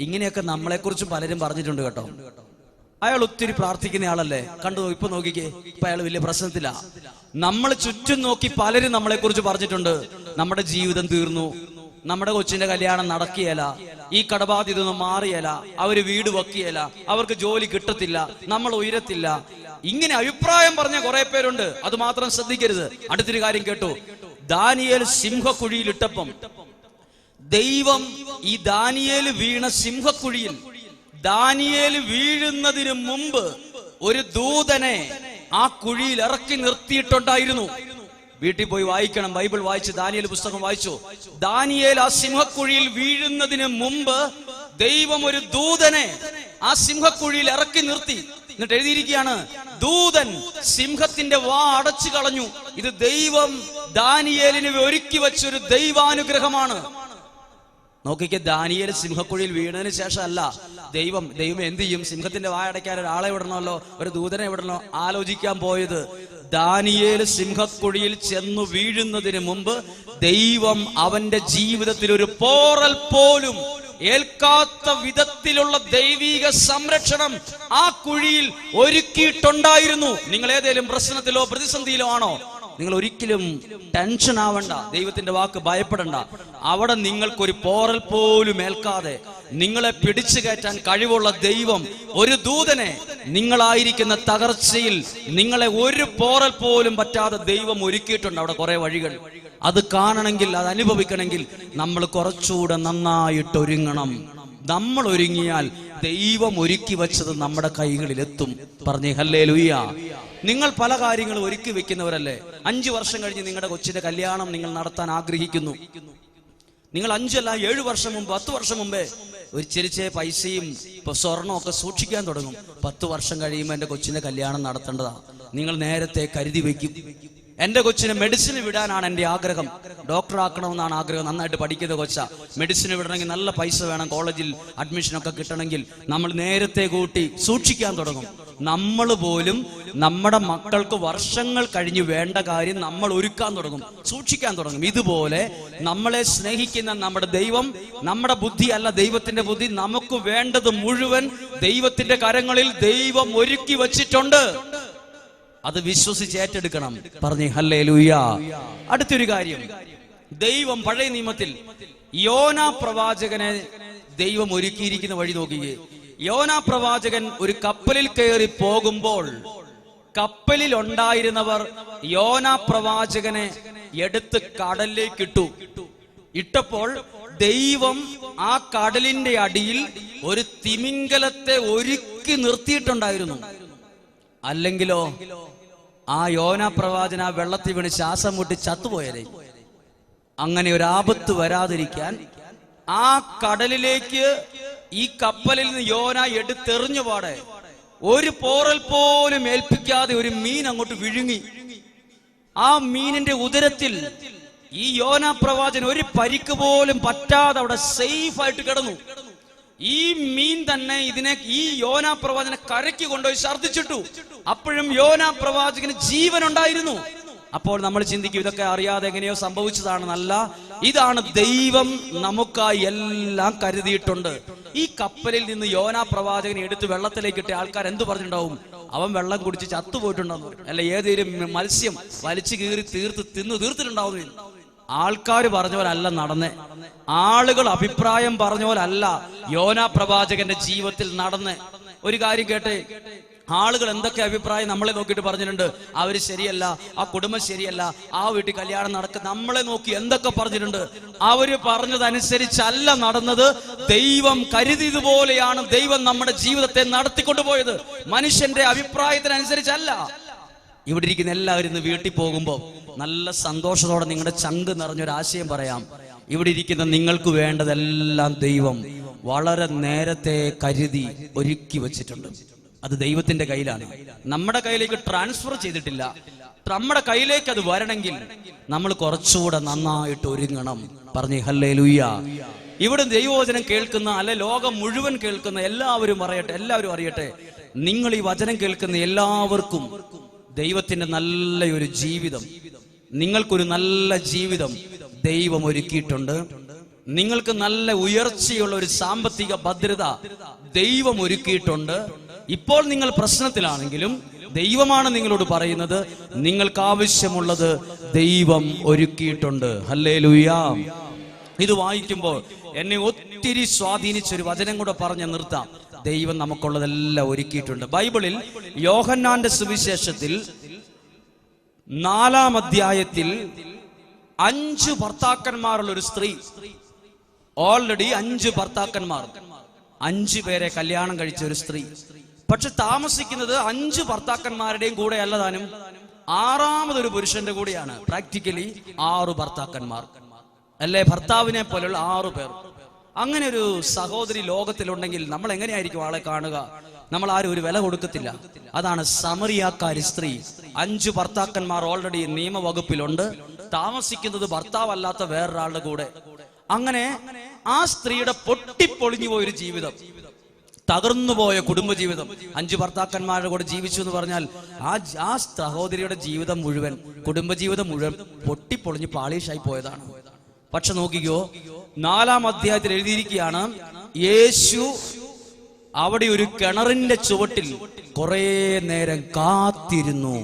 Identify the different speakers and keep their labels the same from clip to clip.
Speaker 1: ഇങ്ങനെയൊക്കെ നമ്മളെക്കുറിച്ച് പലരും പറഞ്ഞിട്ടുണ്ട് കേട്ടോ. അയാൾ ഒത്തിരി പ്രാർത്ഥിക്കുന്ന ആളല്ലേ? കണ്ടു ഇപ്പൊ നോക്കിക്കേ. ഇപ്പൊ അയാൾ വലിയ പ്രശ്നത്തിലാ. നമ്മൾ ചുറ്റും നോക്കി പലരും നമ്മളെക്കുറിച്ച് പറഞ്ഞിട്ടുണ്ട്. നമ്മുടെ ജീവിതം തീർന്നു. നമ്മുടെ കൊച്ചിന്റെ കല്യാണം നടക്കിയല ഈ കടബാധ്യത ഒന്നും മാറിയല അവർ വീട് വെക്കിയല അവർക്ക് ജോലി കിട്ടത്തില്ല. നമ്മൾ ഉയരത്തില്ല. ഇങ്ങനെ അഭിപ്രായം പറഞ്ഞ കുറെ പേരുണ്ട്. അത് മാത്രം ശ്രദ്ധിക്കരുത്. അടുത്തൊരു കാര്യം കേട്ടു. ദാനിയൽ സിംഹക്കുഴിയിലിട്ടപ്പം ദൈവം ഈ ദാനിയേൽ വീണ സിംഹക്കുഴിയിൽ ദാനിയേൽ വീഴുന്നതിന് മുമ്പ് ഒരു ദൂതനെ ആ കുഴിയിൽ ഇറക്കി നിർത്തിയിട്ടുണ്ടായിരുന്നു. വീട്ടിൽ പോയി വായിക്കണം ബൈബിൾ വായിച്ച് ദാനിയേൽ പുസ്തകം വായിച്ചു. ദാനിയേൽ ആ സിംഹക്കുഴിയിൽ വീഴുന്നതിന് മുമ്പ് ദൈവം ഒരു ദൂതനെ ആ സിംഹക്കുഴിയിൽ ഇറക്കി നിർത്തി. എന്നിട്ട് എഴുതിയിരിക്കുകയാണ് ദൂതൻ സിംഹത്തിന്റെ വാ അടച്ചു കളഞ്ഞു. ഇത് ദൈവം ദാനിയേലിന് ഒരുക്കി വെച്ചൊരു ദൈവാനുഗ്രഹമാണ്. നോക്കിക്കെ ദാനിയൽ സിംഹക്കുഴിയിൽ വീണതിന് ശേഷം അല്ല ദൈവം ദൈവം എന്ത് ചെയ്യും? സിംഹത്തിന്റെ വായടയ്ക്കാൻ ഒരാളെ വിടണമല്ലോ? ഒരു ദൂതനെ വിടണോ ആലോചിക്കാൻ പോയത്. ദാനിയേൽ സിംഹക്കുഴിയിൽ ചെന്നു വീഴുന്നതിന് മുമ്പ് ദൈവം അവന്റെ ജീവിതത്തിൽ ഒരു പോറൽ പോലും ഏൽക്കാത്ത വിധത്തിലുള്ള ദൈവീക സംരക്ഷണം ആ കുഴിയിൽ ഒരുക്കിയിട്ടുണ്ടായിരുന്നു. നിങ്ങൾ ഏതെങ്കിലും പ്രശ്നത്തിലോ പ്രതിസന്ധിയിലോ ആണോ? നിങ്ങൾ ഒരിക്കലും ടെൻഷൻ ആവണ്ട. ദൈവത്തിന്റെ വാക്ക് ഭയപ്പെടണ്ട. അവിടെ നിങ്ങൾക്കൊരു പോറൽ പോലും ഏൽക്കാതെ നിങ്ങളെ പിടിച്ചു കയറ്റാൻ കഴിവുള്ള ദൈവം ഒരു ദൂതനെ നിങ്ങളായിരിക്കുന്ന തകർച്ചയിൽ നിങ്ങളെ ഒരു പോറൽ പോലും പറ്റാതെ ദൈവം ഒരുക്കിയിട്ടുണ്ട് അവിടെ കുറെ വഴികൾ. അത് കാണണമെങ്കിൽ അത് അനുഭവിക്കണമെങ്കിൽ നമ്മൾ കുറച്ചുകൂടെ നന്നായിട്ട് ഒരുങ്ങണം. നമ്മൾ ഒരുങ്ങിയാൽ ദൈവം ഒരുക്കി വെച്ചത് നമ്മുടെ കൈകളിൽ എത്തും പറഞ്ഞേ ഹല്ലേ ലുയ്യ നിങ്ങൾ പല കാര്യങ്ങളും ഒരുക്കി വെക്കുന്നവരല്ലേ? അഞ്ചു വർഷം കഴിഞ്ഞ് നിങ്ങളുടെ കൊച്ചിന്റെ കല്യാണം നിങ്ങൾ നടത്താൻ ആഗ്രഹിക്കുന്നു. നിങ്ങൾ അഞ്ചല്ല ഏഴു വർഷം മുമ്പ് പത്ത് വർഷം മുമ്പേ ഒരു ചെറിയ പൈസയും ഇപ്പൊ സ്വർണവും ഒക്കെ സൂക്ഷിക്കാൻ തുടങ്ങും. പത്ത് വർഷം കഴിയുമ്പോൾ എന്റെ കൊച്ചിന്റെ കല്യാണം നടത്തേണ്ടതാ. നിങ്ങൾ നേരത്തെ കരുതി വെക്കും. എന്റെ കൊച്ചിന് മെഡിസിൻ വിടാനാണ് എന്റെ ആഗ്രഹം. ഡോക്ടർ ആക്കണമെന്നാണ് ആഗ്രഹം. നന്നായിട്ട് പഠിക്കുന്ന കൊച്ച. മെഡിസിൻ വിടണമെങ്കിൽ നല്ല പൈസ വേണം. കോളേജിൽ അഡ്മിഷൻ ഒക്കെ കിട്ടണമെങ്കിൽ നമ്മൾ നേരത്തെ കൂട്ടി സൂക്ഷിക്കാൻ തുടങ്ങും. നമ്മൾ പോലും നമ്മുടെ മക്കൾക്ക് വർഷങ്ങൾ കഴിഞ്ഞ് വേണ്ട കാര്യം നമ്മൾ ഒരുക്കാൻ തുടങ്ങും. സൂക്ഷിക്കാൻ തുടങ്ങും. ഇതുപോലെ നമ്മളെ സ്നേഹിക്കുന്ന നമ്മുടെ ദൈവം നമ്മുടെ ബുദ്ധി അല്ല ദൈവത്തിന്റെ ബുദ്ധി നമുക്ക് വേണ്ടത് മുഴുവൻ ദൈവത്തിന്റെ കരങ്ങളിൽ ദൈവം ഒരുക്കി വച്ചിട്ടുണ്ട്. അത് വിശ്വസിച്ച് ഏറ്റെടുക്കണം. പറഞ്ഞു ഹല്ലേ ലൂയ അടുത്തൊരു കാര്യം. ദൈവം പഴയ നിയമത്തിൽ യോന പ്രവാചകനെ ദൈവം ഒരുക്കിയിരിക്കുന്ന വഴി നോക്കിയേ യോന പ്രവാചകൻ ഒരു കപ്പലിൽ കയറി പോകുമ്പോൾ കപ്പലിൽ ഉണ്ടായിരുന്നവർ യോന പ്രവാചകനെ എടുത്ത് കടലിലേക്ക് ഇട്ടു ഇട്ടപ്പോൾ ദൈവം ആ കടലിന്റെ അടിയിൽ ഒരു തിമിംഗലത്തെ ഒരുക്കി നിർത്തിയിട്ടുണ്ടായിരുന്നു. അല്ലെങ്കിലോ ആ യോന പ്രവാചന വെള്ളത്തിൽ വീണ് ശ്വാസം മുട്ടി ചത്തുപോയതേ അങ്ങനെ ഒരു ആപത്ത് വരാതിരിക്കാൻ ആ കടലിലേക്ക് ഈ കപ്പലിൽ നിന്ന് യോന എടുത്തെറിഞ്ഞു പാടെ. ഒരു പോറൽ പോലും ഏൽപ്പിക്കാതെ ഒരു മീൻ അങ്ങോട്ട് വിഴുങ്ങി. ആ മീനിന്റെ ഉദരത്തിൽ ഈ യോന പ്രവാചൻ ഒരു പരിക്ക് പോലും പറ്റാതെ അവിടെ സേഫ് ആയിട്ട് കിടന്നു. ഈ മീൻ തന്നെ ഇതിനെ ഈ യോന പ്രവാചകനെ കരയ്ക്ക് കൊണ്ടുപോയി ഛർദ്ദിച്ചിട്ടു. അപ്പോഴും യോന പ്രവാചകന് ജീവൻ ഉണ്ടായിരുന്നു അപ്പോൾ നമ്മൾ ചിന്തിക്കും ഇതൊക്കെ അറിയാതെ എങ്ങനെയോ സംഭവിച്ചതാണെന്നല്ല. ഇതാണ് ദൈവം നമുക്കായി എല്ലാം കരുതിയിട്ടുണ്ട്. ഈ കപ്പലിൽ നിന്ന് യോന പ്രവാചകനെ എടുത്ത് വെള്ളത്തിലേക്ക് ഇട്ട ആൾക്കാർ എന്ത് പറഞ്ഞിട്ടുണ്ടാവും? അവൻ വെള്ളം കുടിച്ച് ചത്തുപോയിട്ടുണ്ടെന്ന് അല്ല? ഏതെങ്കിലും മത്സ്യം വലിച്ചു കീറി തീർത്ത് തിന്ന് തീർത്തിട്ടുണ്ടാവും ആൾക്കാർ പറഞ്ഞ പോലല്ല നടന്ന്. ആളുകൾ അഭിപ്രായം പറഞ്ഞ പോലല്ല യോന പ്രവാചകന്റെ ജീവിതത്തിൽ നടന്ന്. ഒരു കാര്യം കേട്ടെ? ആളുകൾ എന്തൊക്കെ അഭിപ്രായം നമ്മളെ നോക്കിയിട്ട് പറഞ്ഞിട്ടുണ്ട്? അവർ ശരിയല്ല ആ കുടുംബം ശരിയല്ല ആ വീട്ടിൽ കല്യാണം നടക്ക നമ്മളെ നോക്കി എന്തൊക്കെ പറഞ്ഞിട്ടുണ്ട്? അവർ പറഞ്ഞതനുസരിച്ചല്ല നടന്നത്. ദൈവം കരുതിയതുപോലെയാണ് ദൈവം നമ്മുടെ ജീവിതത്തെ നടത്തിക്കൊണ്ടുപോയത്. മനുഷ്യന്റെ അഭിപ്രായത്തിനനുസരിച്ചല്ല. ഇവിടെ ഇരിക്കുന്ന എല്ലാവരും ഇന്ന് വീട്ടിൽ പോകുമ്പോൾ നല്ല സന്തോഷത്തോടെ നിങ്ങളുടെ ചങ്ക് നിറഞ്ഞൊരു ആശയം പറയാം. ഇവിടെ ഇരിക്കുന്ന നിങ്ങൾക്ക് വേണ്ടതെല്ലാം ദൈവം വളരെ നേരത്തെ കരുതി ഒരുക്കി വെച്ചിട്ടുണ്ട്. അത് ദൈവത്തിന്റെ കയ്യിലാണ്. നമ്മുടെ കയ്യിലേക്ക് ട്രാൻസ്ഫർ ചെയ്തിട്ടില്ല. നമ്മുടെ കയ്യിലേക്ക് അത് വരണമെങ്കിൽ നമ്മൾ കുറച്ചുകൂടെ നന്നായിട്ട് ഒരുങ്ങണം. പറഞ്ഞു ഹല്ലേ ലുയ്യ ഇവിടെ ദൈവവചനം കേൾക്കുന്ന അല്ലെ ലോകം മുഴുവൻ കേൾക്കുന്ന എല്ലാവരും അറിയട്ടെ എല്ലാവരും അറിയട്ടെ. നിങ്ങൾ ഈ വചനം കേൾക്കുന്ന എല്ലാവർക്കും ദൈവത്തിന്റെ നല്ല ഒരു ജീവിതം. നിങ്ങൾക്കൊരു നല്ല ജീവിതം ദൈവം ഒരുക്കിയിട്ടുണ്ട്. നിങ്ങൾക്ക് നല്ല ഉയർച്ചയുള്ള ഒരു സാമ്പത്തിക ഭദ്രത ദൈവം ഒരുക്കിയിട്ടുണ്ട്. ഇപ്പോൾ നിങ്ങൾ പ്രശ്നത്തിലാണെങ്കിലും ദൈവമാണ് നിങ്ങളോട് പറയുന്നത് നിങ്ങൾക്ക് ആവശ്യമുള്ളത് ദൈവം ഒരുക്കിയിട്ടുണ്ട്. ഹല്ലേ ഇത് വായിക്കുമ്പോൾ എന്നെ ഒത്തിരി സ്വാധീനിച്ച ഒരു വചനം കൂടെ പറഞ്ഞ് നിർത്താം. ദൈവം നമുക്കുള്ളതെല്ലാം ഒരുക്കിയിട്ടുണ്ട്. ബൈബിളിൽ യോഹന്നാന്റെ സുവിശേഷത്തിൽ നാലാം അധ്യായത്തിൽ അഞ്ച് ഭർത്താക്കന്മാരുള്ള ഒരു സ്ത്രീ. ഓൾറെഡി അഞ്ച് ഭർത്താക്കന്മാർ. അഞ്ചു പേരെ കല്യാണം കഴിച്ച ഒരു സ്ത്രീ. പക്ഷെ താമസിക്കുന്നത് അഞ്ച് ഭർത്താക്കന്മാരുടെയും കൂടെ അല്ലതാനും ആറാമതൊരു പുരുഷന്റെ കൂടെയാണ്. പ്രാക്ടിക്കലി ആറു ഭർത്താക്കന്മാർ. അല്ലെ? ഭർത്താവിനെ പോലെയുള്ള ആറു പേർ. അങ്ങനെ ഒരു സഹോദരി ലോകത്തിലുണ്ടെങ്കിൽ നമ്മൾ എങ്ങനെയായിരിക്കും ആളെ കാണുക? നമ്മൾ ആരും ഒരു വില കൊടുക്കത്തില്ല. അതാണ് സമറിയാക്കാരി സ്ത്രീ. അഞ്ചു ഭർത്താക്കന്മാർ ഓൾറെഡി നിയമവകുപ്പിലുണ്ട്. താമസിക്കുന്നത് ഭർത്താവല്ലാത്ത വേറൊരാളുടെ കൂടെ. അങ്ങനെ ആ സ്ത്രീയുടെ പൊട്ടിപ്പൊളിഞ്ഞു പോയൊരു ജീവിതം. തകർന്നുപോയ കുടുംബജീവിതം. അഞ്ചു ഭർത്താക്കന്മാരുടെ കൂടെ ജീവിച്ചു എന്ന് പറഞ്ഞാൽ ആ ആ സഹോദരിയുടെ ജീവിതം മുഴുവൻ കുടുംബജീവിതം മുഴുവൻ പൊട്ടിപ്പൊളിഞ്ഞ് പാളീഷായി പോയതാണ്. പക്ഷെ നോക്കിക്കോ നാലാം അധ്യായത്തിൽ എഴുതിയിരിക്കുകയാണ് യേശു അവിടെ ഒരു കിണറിന്റെ ചുവട്ടിൽ കുറെ നേരം കാത്തിരുന്നു.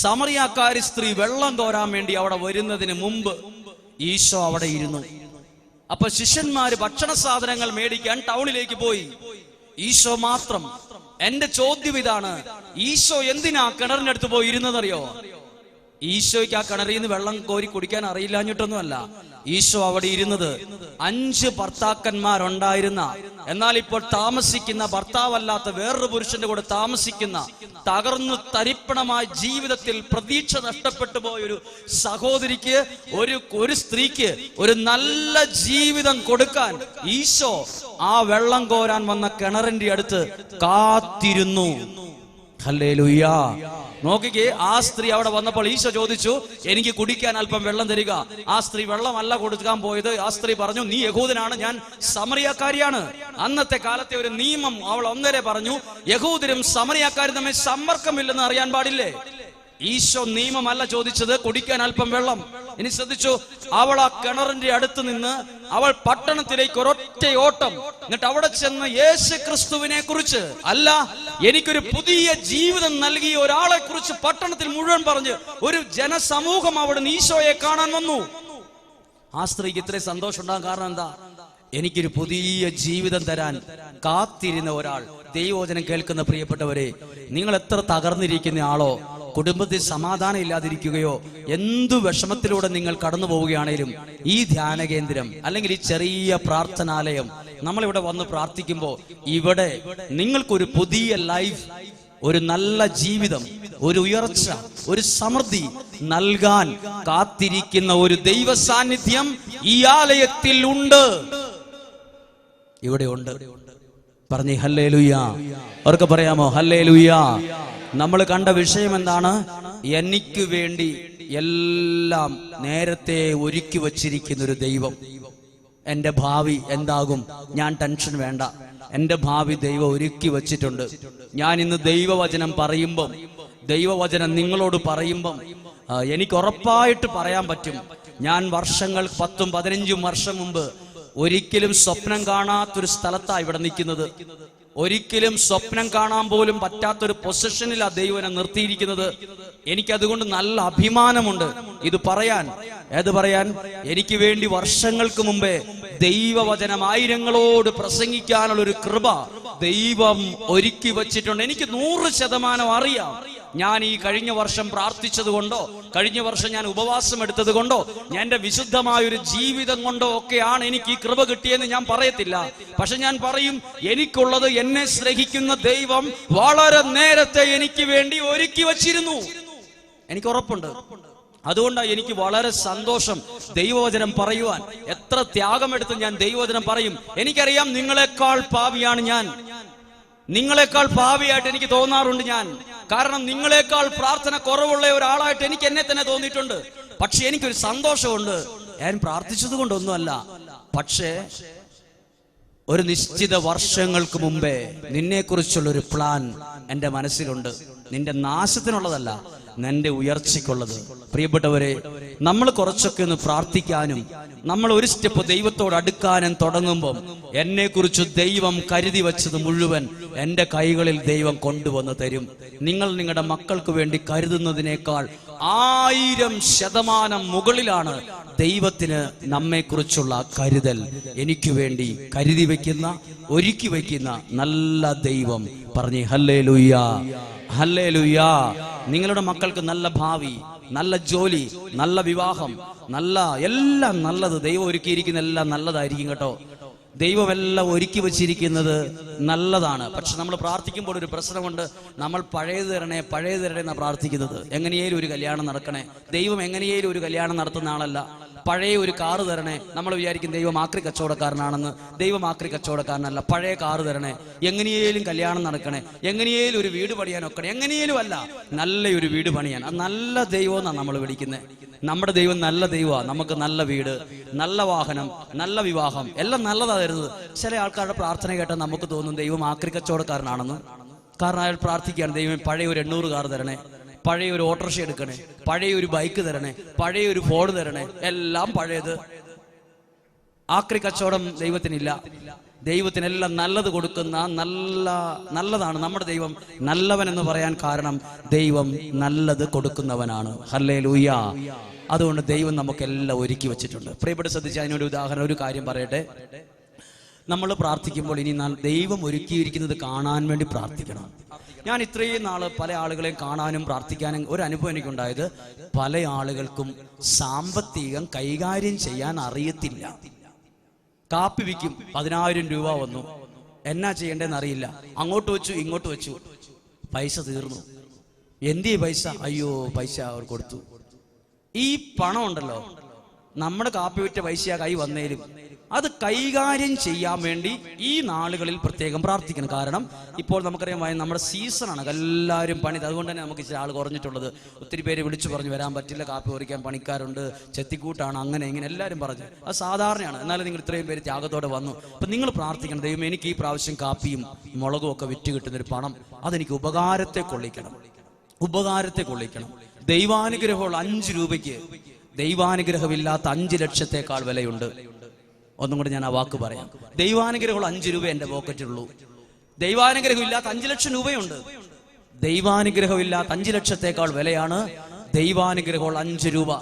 Speaker 1: സമറിയാക്കാരി സ്ത്രീ വെള്ളം കോരാൻ വേണ്ടി അവിടെ വരുന്നതിന് മുമ്പ് ഈശോ അവിടെ ഇരുന്നു. അപ്പൊ ശിഷ്യന്മാര് ഭക്ഷണ സാധനങ്ങൾ മേടിക്കാൻ ടൗണിലേക്ക് പോയി. ഈശോ മാത്രം എന്റെ ചോദ്യം ഇതാണ് ഈശോ എന്തിനാ കിണറിനടുത്ത് പോയി ഇരുന്നതറിയോ ഈശോയ്ക്ക് ആ കിണറിൽ നിന്ന് വെള്ളം കോരി കുടിക്കാൻ അറിയില്ലാഞ്ഞിട്ടൊന്നുമല്ല. ഈശോ അവിടെ ഇരുന്നത് അഞ്ച് ഭർത്താക്കന്മാരുണ്ടായിരുന്ന എന്നാൽ ഇപ്പോൾ താമസിക്കുന്ന ഭർത്താവല്ലാത്ത വേറൊരു പുരുഷന്റെ കൂടെ താമസിക്കുന്ന തകർന്നു തരിപ്പണമായ ജീവിതത്തിൽ പ്രതീക്ഷ നഷ്ടപ്പെട്ടു പോയ ഒരു സഹോദരിക്ക് ഒരു ഒരു സ്ത്രീക്ക് ഒരു നല്ല ജീവിതം കൊടുക്കാൻ ഈശോ ആ വെള്ളം കോരാൻ വന്ന കിണറിന്റെ അടുത്ത് കാത്തിരുന്നു. ഹല്ലേലൂയ്യാ. നോക്കിക്കേ ആ സ്ത്രീ അവിടെ വന്നപ്പോൾ ഈശോ ചോദിച്ചു എനിക്ക് കുടിക്കാൻ അല്പം വെള്ളം തരിക. ആ സ്ത്രീ വെള്ളമല്ല കൊടുക്കാൻ പോയത്. ആ സ്ത്രീ പറഞ്ഞു നീ യഹൂദനാണ് ഞാൻ സമറിയാക്കാരിയാണ്. അന്നത്തെ കാലത്തെ ഒരു നിയമം അവൾ ഒന്നരെ പറഞ്ഞു യഹൂദരും സമറിയാക്കാരും തമ്മിൽ സമ്പർക്കമില്ലെന്ന് അറിയാൻ പാടില്ലേ? ഈശോ നിയമമല്ല ചോദിച്ചത് കുടിക്കാൻ അല്പം വെള്ളം. ഇനി ശ്രദ്ധിച്ചു അവൾ ആ കിണറിന്റെ അടുത്ത് നിന്ന് അവൾ പട്ടണത്തിലേക്ക് ഒരൊറ്റ ഓട്ടം എന്നിട്ട് അവിടെ ചെന്ന് യേശു ക്രിസ്തുവിനെ കുറിച്ച് അല്ല എനിക്കൊരു പുതിയ ജീവിതം നൽകിയ ഒരാളെ കുറിച്ച് പട്ടണത്തിൽ മുഴുവൻ പറഞ്ഞ് ഒരു ജനസമൂഹം അവിടെ ഈശോയെ കാണാൻ വന്നു. ആ സ്ത്രീക്ക് ഇത്രയും സന്തോഷം ഉണ്ടാകാൻ കാരണം എന്താ? എനിക്കൊരു പുതിയ ജീവിതം തരാൻ കാത്തിരുന്ന ഒരാൾ. ദൈവോചനം കേൾക്കുന്ന പ്രിയപ്പെട്ടവരെ നിങ്ങൾ എത്ര തകർന്നിരിക്കുന്ന ആളോ കുടുംബത്തിൽ സമാധാനം ഇല്ലാതിരിക്കുകയോ എന്തു വിഷമത്തിലൂടെ നിങ്ങൾ കടന്നു പോവുകയാണേലും ഈ ധ്യാന കേന്ദ്രം അല്ലെങ്കിൽ ഈ ചെറിയ പ്രാർത്ഥനാലയം നമ്മളിവിടെ വന്ന് പ്രാർത്ഥിക്കുമ്പോൾ ഇവിടെ നിങ്ങൾക്കൊരു പുതിയ ലൈഫ് ഒരു നല്ല ജീവിതം ഒരു ഉയർച്ച ഒരു സമൃദ്ധി നൽകാൻ കാത്തിരിക്കുന്ന ഒരു ദൈവ സാന്നിധ്യം ഈ ആലയത്തിൽ ഉണ്ട്. ഇവിടെ ഉണ്ട്. പറഞ്ഞേ ഹല്ലേ ലുയ്യ അവർക്ക് പറയാമോ? ഹല്ലേ ലുയ്യ നമ്മൾ കണ്ട വിഷയം എന്താണ്? എനിക്ക് വേണ്ടി എല്ലാം നേരത്തെ ഒരുക്കി വച്ചിരിക്കുന്ന ഒരു ദൈവം. എന്റെ ഭാവി എന്താകും? ഞാൻ ടെൻഷൻ വേണ്ട. എന്റെ ഭാവി ദൈവം ഒരുക്കി വച്ചിട്ടുണ്ട്. ഞാൻ ഇന്ന് ദൈവവചനം പറയുമ്പം ദൈവവചനം നിങ്ങളോട് പറയുമ്പം എനിക്ക് ഉറപ്പായിട്ട് പറയാൻ പറ്റും. ഞാൻ വർഷങ്ങൾ പത്തും പതിനഞ്ചും വർഷം മുമ്പ് ഒരിക്കലും സ്വപ്നം കാണാത്തൊരു സ്ഥലത്താണ് ഇവിടെ നിൽക്കുന്നത്. ഒരിക്കലും സ്വപ്നം കാണാൻ പോലും പറ്റാത്തൊരു പൊസിഷനിലാ ദൈവനെ നിർത്തിയിരിക്കുന്നത്. എനിക്കതുകൊണ്ട് നല്ല അഭിമാനമുണ്ട്. ഇത് പറയാൻ ഏത് പറയാൻ? എനിക്ക് വേണ്ടി വർഷങ്ങൾക്ക് മുമ്പേ ദൈവവചനം ആയിരങ്ങളോട് പ്രസംഗിക്കാനുള്ള ഒരു കൃപ ദൈവം ഒരുക്കി വച്ചിട്ടുണ്ട്. എനിക്ക് നൂറ് ശതമാനം അറിയാം. ഞാൻ ഈ കഴിഞ്ഞ വർഷം പ്രാർത്ഥിച്ചതുകൊണ്ടോ കഴിഞ്ഞ വർഷം ഞാൻ ഉപവാസം എടുത്തത് കൊണ്ടോ വിശുദ്ധമായ ഒരു ജീവിതം കൊണ്ടോ ഒക്കെയാണ് എനിക്ക് ഈ കൃപ കിട്ടിയെന്ന് ഞാൻ പറയത്തില്ല. പക്ഷെ ഞാൻ പറയും എനിക്കുള്ളത് എന്നെ സ്നേഹിക്കുന്ന ദൈവം വളരെ നേരത്തെ എനിക്ക് വേണ്ടി ഒരുക്കി വച്ചിരുന്നു. എനിക്ക് ഉറപ്പുണ്ട്. അതുകൊണ്ടാണ് എനിക്ക് വളരെ സന്തോഷം ദൈവവചനം പറയുവാൻ. എത്ര ത്യാഗമെടുത്ത് ഞാൻ ദൈവവചനം പറയും. എനിക്കറിയാം നിങ്ങളെക്കാൾ പാവിയാണ് ഞാൻ. നിങ്ങളെക്കാൾ ഭാവിയായിട്ട് എനിക്ക് തോന്നാറുണ്ട് ഞാൻ. കാരണം നിങ്ങളെക്കാൾ പ്രാർത്ഥന കുറവുള്ള ഒരാളായിട്ട് എനിക്ക് എന്നെ തന്നെ തോന്നിയിട്ടുണ്ട്. പക്ഷെ എനിക്കൊരു സന്തോഷമുണ്ട്. ഞാൻ പ്രാർത്ഥിച്ചത് കൊണ്ടൊന്നുമല്ല പക്ഷേ ഒരു നിശ്ചിത വർഷങ്ങൾക്ക് മുമ്പേ നിന്നെ കുറിച്ചുള്ള ഒരു പ്ലാൻ എന്റെ മനസ്സിലുണ്ട്. നിന്റെ നാശത്തിനുള്ളതല്ല നിന്റെ ഉയർച്ചയ്ക്കുള്ളത്. പ്രിയപ്പെട്ടവരെ നമ്മൾ കുറച്ചൊക്കെ ഒന്ന് പ്രാർത്ഥിക്കാനും നമ്മൾ ഒരു സ്റ്റെപ്പ് ദൈവത്തോട് അടുക്കാനും തുടങ്ങുമ്പോൾ എന്നെ കുറിച്ച് ദൈവം കരുതി വച്ചത് മുഴുവൻ എന്റെ കൈകളിൽ ദൈവം കൊണ്ടുവന്ന് തരും. നിങ്ങൾ നിങ്ങളുടെ മക്കൾക്ക് വേണ്ടി കരുതുന്നതിനേക്കാൾ ആയിരം ശതമാനം മുകളിലാണ് ദൈവത്തിന് നമ്മെക്കുറിച്ചുള്ള കരുതൽ. എനിക്ക് വേണ്ടി കരുതി വെക്കുന്ന ഒരുക്കി വെക്കുന്ന നല്ല ദൈവം. പറഞ്ഞു ഹല്ലേ ലുയ്യ ഹല്ലേ ലുയ്യ നിങ്ങളുടെ മക്കൾക്ക് നല്ല ഭാവി. നല്ല ജോലി നല്ല വിവാഹം നല്ല എല്ലാം നല്ലത്. ദൈവം ഒരുക്കിയിരിക്കുന്ന എല്ലാം നല്ലതായിരിക്കും കേട്ടോ. ദൈവമെല്ലാം ഒരുക്കി വച്ചിരിക്കുന്നത് നല്ലതാണ്. പക്ഷെ നമ്മൾ പ്രാർത്ഥിക്കുമ്പോൾ ഒരു പ്രശ്നമുണ്ട്. നമ്മൾ പഴയത് തരണേ പഴയത് തരണേ എന്നാണ് പ്രാർത്ഥിക്കുന്നത്. എങ്ങനെയേലും ഒരു കല്യാണം നടക്കണേ. ദൈവം എങ്ങനെയേലും ഒരു കല്യാണം നടത്തുന്ന ആളല്ല. പഴയ ഒരു കാറ് തരണേ. നമ്മൾ വിചാരിക്കും ദൈവം ആക്രി കച്ചവടക്കാരനാണെന്ന്. ദൈവം ആക്രി കച്ചവടക്കാരനല്ല. പഴയ കാറ് തരണേ. എങ്ങനെയേലും കല്യാണം നടക്കണേ. എങ്ങനെയേലും ഒരു വീട് പണിയാൻ ഒക്കണേ. എങ്ങനെയേലും അല്ല. നല്ലൊരു വീട് പണിയാൻ. അത് നല്ല ദൈവം എന്നാണ് നമ്മൾ വിളിക്കുന്നത് നമ്മുടെ ദൈവം നല്ല ദൈവമാണ് നമുക്ക് നല്ല വീട് നല്ല വാഹനം നല്ല വിവാഹം. എല്ലാം നല്ലതാ ചില ആൾക്കാരുടെ പ്രാർത്ഥന കേട്ടാൽ നമുക്ക് തോന്നും ദൈവം ആക്രി കച്ചവടക്കാരനാണെന്ന്. കാരണം അയാൾ പ്രാർത്ഥിക്കുകയാണ്. ദൈവം പഴയ ഒരു എണ്ണൂറ് കാർ തരണേ. പഴയ ഒരു ഓട്ടോറിക്ഷ എടുക്കണേ പഴയ ഒരു ബൈക്ക് തരണേ പഴയ ഒരു ഫോൺ തരണേ എല്ലാം പഴയത്. ആക്രി കച്ചവടം ദൈവത്തിനില്ല. ദൈവത്തിനെല്ലാം നല്ലത് കൊടുക്കുന്ന നല്ല നല്ലതാണ് നമ്മുടെ ദൈവം. നല്ലവൻ എന്ന് പറയാൻ കാരണം ദൈവം നല്ലത് കൊടുക്കുന്നവനാണ്. ഹല്ലേ ലൂയ അതുകൊണ്ട് ദൈവം നമുക്കെല്ലാം ഒരുക്കി വെച്ചിട്ടുണ്ട്. പ്രിയപ്പെട്ട ശ്രദ്ധിച്ച അതിനൊരു ഉദാഹരണം ഒരു കാര്യം പറയട്ടെ. നമ്മൾ പ്രാർത്ഥിക്കുമ്പോൾ ഇനി ദൈവം ഒരുക്കിയിരിക്കുന്നത് കാണാൻ വേണ്ടി പ്രാർത്ഥിക്കണം. ഞാൻ ഇത്രയും നാൾ പല ആളുകളെയും കാണാനും പ്രാർത്ഥിക്കാനും ഒരു അനുഭവം എനിക്കുണ്ടായത് പല ആളുകൾക്കും സാമ്പത്തികം കൈകാര്യം ചെയ്യാൻ അറിയത്തില്ല. കാപ്പി വിൽക്കും പതിനായിരം രൂപ വന്നു. എന്നാ ചെയ്യേണ്ടതെന്ന് അറിയില്ല. അങ്ങോട്ട് വെച്ചു ഇങ്ങോട്ട് വെച്ചു. പൈസ തീർന്നു. എന്തി പൈസ? അയ്യോ പൈസ അവർ കൊടുത്തു. ഈ പണം ഉണ്ടല്ലോ നമ്മുടെ കാപ്പി വിറ്റ പൈസ കൈ വന്നേലും. അത് കൈകാര്യം ചെയ്യാൻ വേണ്ടി ഈ നാളുകളിൽ പ്രത്യേകം പ്രാർത്ഥിക്കണം. കാരണം ഇപ്പോൾ നമുക്കറിയാം നമ്മുടെ സീസണാണ് എല്ലാവരും പണി അതുകൊണ്ട് തന്നെ നമുക്ക് ഇച്ചിരി ആൾ കുറഞ്ഞിട്ടുള്ളത്. ഒത്തിരി പേര് വിളിച്ചു പറഞ്ഞു വരാൻ പറ്റില്ല കാപ്പി കുറിക്കാൻ പണിക്കാരുണ്ട്. ചെത്തിക്കൂട്ടാണ്. അങ്ങനെ ഇങ്ങനെ എല്ലാവരും പറഞ്ഞു. അത് സാധാരണയാണ്. എന്നാലും നിങ്ങൾ ഇത്രയും പേര് ത്യാഗത്തോടെ വന്നു. അപ്പൊ നിങ്ങൾ പ്രാർത്ഥിക്കണം ദൈവം എനിക്ക് ഈ പ്രാവശ്യം കാപ്പിയും മുളകും ഒക്കെ വിറ്റ് കിട്ടുന്ന ഒരു പണം അതെനിക്ക് ഉപകാരത്തെ കൊള്ളിക്കണം. ഉപകാരത്തെ കൊള്ളിക്കണം. ദൈവാനുഗ്രഹമുള്ള അഞ്ച് രൂപയ്ക്ക് ദൈവാനുഗ്രഹമില്ലാത്ത അഞ്ച് ലക്ഷത്തേക്കാൾ വിലയുണ്ട്. ഒന്നും കൂടി ഞാൻ ആ വാക്ക് പറയാം. ദൈവാനുഗ്രഹമുള്ള അഞ്ച് രൂപ എന്റെ പോക്കറ്റിലുള്ളൂ. ദൈവാനുഗ്രഹം ഇല്ലാത്ത അഞ്ച് ലക്ഷം രൂപയുണ്ട്. ദൈവാനുഗ്രഹം ഇല്ലാത്ത അഞ്ച് ലക്ഷത്തേക്കാൾ വിലയാണ് ദൈവാനുഗ്രഹമുള്ള അഞ്ച് രൂപ.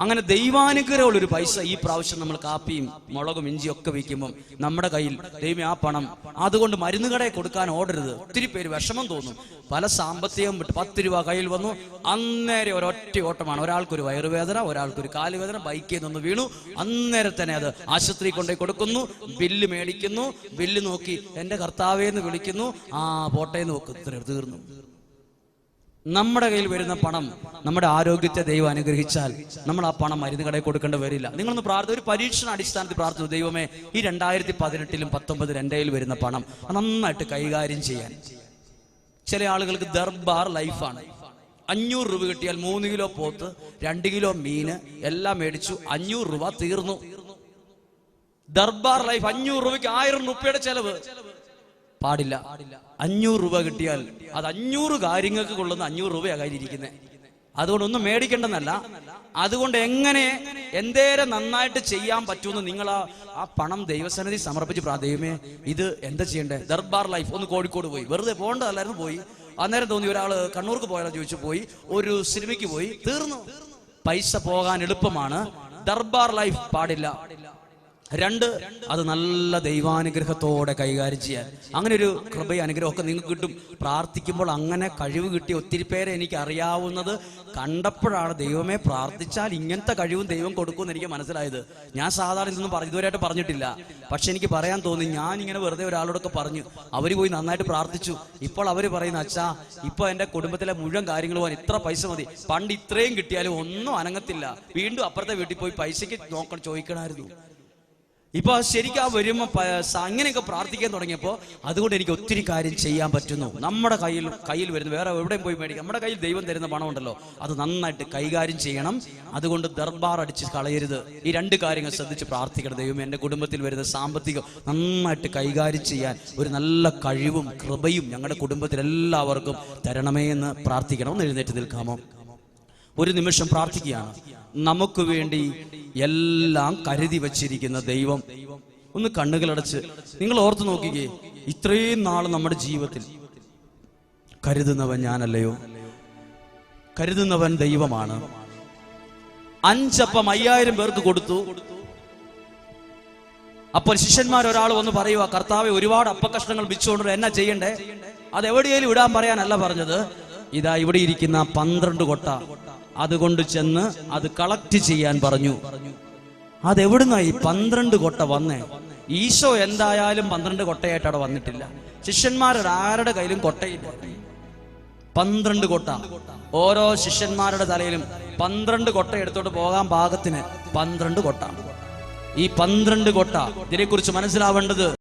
Speaker 1: അങ്ങനെ ദൈവാനുഗ്രഹമുള്ള ഒരു പൈസ ഈ പ്രാവശ്യം നമ്മൾ കാപ്പിയും മുളകും ഇഞ്ചിയും ഒക്കെ വിൽക്കുമ്പം നമ്മുടെ കയ്യിൽ ദൈവം ആ പണം. അതുകൊണ്ട് മരുന്ന് കടയെ കൊടുക്കാൻ ഓടരുത്. ഒത്തിരി പേര് വിഷമം തോന്നും. പല സാമ്പത്തികം വിട്ട് പത്ത് രൂപ കയ്യിൽ വന്നു. അന്നേരം ഒരൊറ്റ ഓട്ടമാണ്. ഒരാൾക്കൊരു വയറുവേദന ഒരാൾക്കൊരു കാലുവേദന ബൈക്കിൽ നിന്ന് വീണു. അന്നേരം തന്നെ അത് ആശുപത്രി കൊണ്ടുപോയി കൊടുക്കുന്നു. ബില്ല് മേടിക്കുന്നു. ബില്ല് നോക്കി എന്റെ കർത്താവേന്ന് വിളിക്കുന്നു. ആ പോട്ടേന്ന് നോക്കി. തീർന്നു. നമ്മുടെ കയ്യിൽ വരുന്ന പണം നമ്മുടെ ആരോഗ്യത്തെ ദൈവം അനുഗ്രഹിച്ചാൽ നമ്മൾ ആ പണം മരുന്ന് കടയിൽ കൊടുക്കേണ്ടി വരില്ല. നിങ്ങളൊന്ന് പ്രാർത്ഥന ഒരു പരീക്ഷണ അടിസ്ഥാനത്തിൽ പ്രാർത്ഥിച്ചു ദൈവമേ ഈ രണ്ടായിരത്തി പതിനെട്ടിലും പത്തൊമ്പതിലും എന്റെ വരുന്ന പണം നന്നായിട്ട് കൈകാര്യം ചെയ്യാൻ. ചില ആളുകൾക്ക് ദർബാർ ലൈഫാണ്. അഞ്ഞൂറ് രൂപ കിട്ടിയാൽ മൂന്ന് കിലോ പോത്ത് രണ്ട് കിലോ മീന് എല്ലാം മേടിച്ചു അഞ്ഞൂറ് രൂപ തീർന്നു. ദർബാർ ലൈഫ് അഞ്ഞൂറ് രൂപയ്ക്ക് ആയിരം രൂപയുടെ ചെലവ്. പാടില്ല. അഞ്ഞൂറ് രൂപ കിട്ടിയാൽ അത് അഞ്ഞൂറ് കാര്യങ്ങൾക്ക് കൊള്ളുന്ന അഞ്ഞൂറ് രൂപയാ കയ്യിലിരിക്കുന്നത് അതുകൊണ്ട് ഒന്നും മേടിക്കേണ്ടെന്നല്ല. അതുകൊണ്ട് എങ്ങനെ എന്തേരം നന്നായിട്ട് ചെയ്യാൻ പറ്റുമെന്ന് നിങ്ങൾ ആ പണം ദൈവസന്നിധി സമർപ്പിച്ച് പ്രാദൈവമേ ഇത് എന്താ ചെയ്യണ്ടേ? ദർബാർ ലൈഫ് ഒന്ന് കോഴിക്കോട് പോയി. വെറുതെ പോകേണ്ടതല്ലായിരുന്നു പോയി. അന്നേരം തോന്നി ഒരാൾ കണ്ണൂർക്ക് പോയാലോ ചോദിച്ചു പോയി. ഒരു സിനിമയ്ക്ക് പോയി. തീർന്നു. പൈസ പോകാൻ എളുപ്പമാണ്. ദർബാർ ലൈഫ് പാടില്ല. രണ്ട് അത് നല്ല ദൈവാനുഗ്രഹത്തോടെ കൈകാര്യം ചെയ്യാൻ. അങ്ങനെ ഒരു കൃപ അനുഗ്രഹമൊക്കെ നിങ്ങൾക്ക് കിട്ടും. പ്രാർത്ഥിക്കുമ്പോൾ അങ്ങനെ കഴിവ് കിട്ടിയ ഒത്തിരി പേരെ എനിക്ക് അറിയാവുന്നത് കണ്ടപ്പോഴാണ് ദൈവമേ പ്രാർത്ഥിച്ചാൽ ഇങ്ങനത്തെ കഴിവും ദൈവം കൊടുക്കുമെന്ന് എനിക്ക് മനസ്സിലായത്. ഞാൻ സാധാരണ ഇതൊന്നും പറഞ്ഞു ഇതുവരെയായിട്ട് പറഞ്ഞിട്ടില്ല. പക്ഷെ എനിക്ക് പറയാൻ തോന്നി ഞാൻ ഇങ്ങനെ വെറുതെ ഒരാളോടൊക്കെ പറഞ്ഞു. അവർ പോയി നന്നായിട്ട് പ്രാർത്ഥിച്ചു. ഇപ്പോൾ അവർ പറയുന്ന അച്ഛാ ഇപ്പൊ എന്റെ കുടുംബത്തിലെ മുഴുവൻ കാര്യങ്ങൾ പോകാൻ ഇത്ര പൈസ മതി. പണ്ട് ഇത്രയും കിട്ടിയാലും ഒന്നും അനങ്ങത്തില്ല. വീണ്ടും അപ്പുറത്തെ വീട്ടിൽ പോയി പൈസക്ക് നോക്കണം ചോദിക്കണമായിരുന്നു ഇപ്പൊ ശരിക്കും ആ വരുമ്പോ അങ്ങനെയൊക്കെ പ്രാർത്ഥിക്കാൻ തുടങ്ങിയപ്പോൾ അതുകൊണ്ട് എനിക്ക് ഒത്തിരി കാര്യം ചെയ്യാൻ പറ്റുന്നു. നമ്മുടെ കയ്യിൽ കയ്യിൽ വരുന്ന വേറെ എവിടെയും പോയി മേടിക്കാം. നമ്മുടെ കയ്യിൽ ദൈവം തരുന്ന പണം ഉണ്ടല്ലോ അത് നന്നായിട്ട് കൈകാര്യം ചെയ്യണം. അതുകൊണ്ട് ദർബാർ അടിച്ച് കളയരുത്. ഈ രണ്ട് കാര്യങ്ങൾ ശ്രദ്ധിച്ച് പ്രാർത്ഥിക്കണം ദൈവം എന്റെ കുടുംബത്തിൽ വരുന്ന സാമ്പത്തികം നന്നായിട്ട് കൈകാര്യം ചെയ്യാൻ ഒരു നല്ല കഴിവും കൃപയും ഞങ്ങളുടെ കുടുംബത്തിൽ എല്ലാവർക്കും തരണമേ എന്ന് പ്രാർത്ഥിക്കണം. ഒന്ന് എഴുന്നേറ്റ് നിൽക്കാമോ? ഒരു നിമിഷം പ്രാർത്ഥിക്കുകയാണ്. നമുക്ക് വേണ്ടി എല്ലാം കരുതി വച്ചിരിക്കുന്ന ദൈവം. ഒന്ന് കണ്ണുകളടച്ച് നിങ്ങൾ ഓർത്തു നോക്കിക്കേ ഇത്രയും നാൾ നമ്മുടെ ജീവിതത്തിൽ കരുതുന്നവൻ ഞാനല്ലയോ? കരുതുന്നവൻ ദൈവമാണ്. അഞ്ചപ്പം അയ്യായിരം പേർക്ക് കൊടുത്തു. അപ്പോൾ ശിഷ്യന്മാർ ഒരാൾ വന്ന് പറയുക കർത്താവെ ഒരുപാട് അപ്പക്കഷ്ണങ്ങൾ വിച്ചുകൊണ്ട് എന്നാ ചെയ്യണ്ടേ? അത് എവിടെയെങ്കിലും ഇടാൻ പറയാനല്ല പറഞ്ഞത്. ഇതാ ഇവിടെ ഇരിക്കുന്ന പന്ത്രണ്ട് കൊട്ട. അതുകൊണ്ട് ചെന്ന് അത് കളക്ട് ചെയ്യാൻ പറഞ്ഞു. അതെവിടുന്ന ഈ പന്ത്രണ്ട് കൊട്ട വന്നേ? ഈശോ എന്തായാലും പന്ത്രണ്ട് കൊട്ടയായിട്ട് അവിടെ വന്നിട്ടില്ല. ശിഷ്യന്മാരുടെ ആരുടെ കയ്യിലും കൊട്ടയില്ല. പന്ത്രണ്ട് കൊട്ട. ഓരോ ശിഷ്യന്മാരുടെ തലയിലും പന്ത്രണ്ട് കൊട്ട എടുത്തോട്ട് പോകാൻ പാകത്തിന് പന്ത്രണ്ട് കൊട്ട. ഈ പന്ത്രണ്ട് കൊട്ട ഇതിനെക്കുറിച്ച് മനസ്സിലാവേണ്ടത്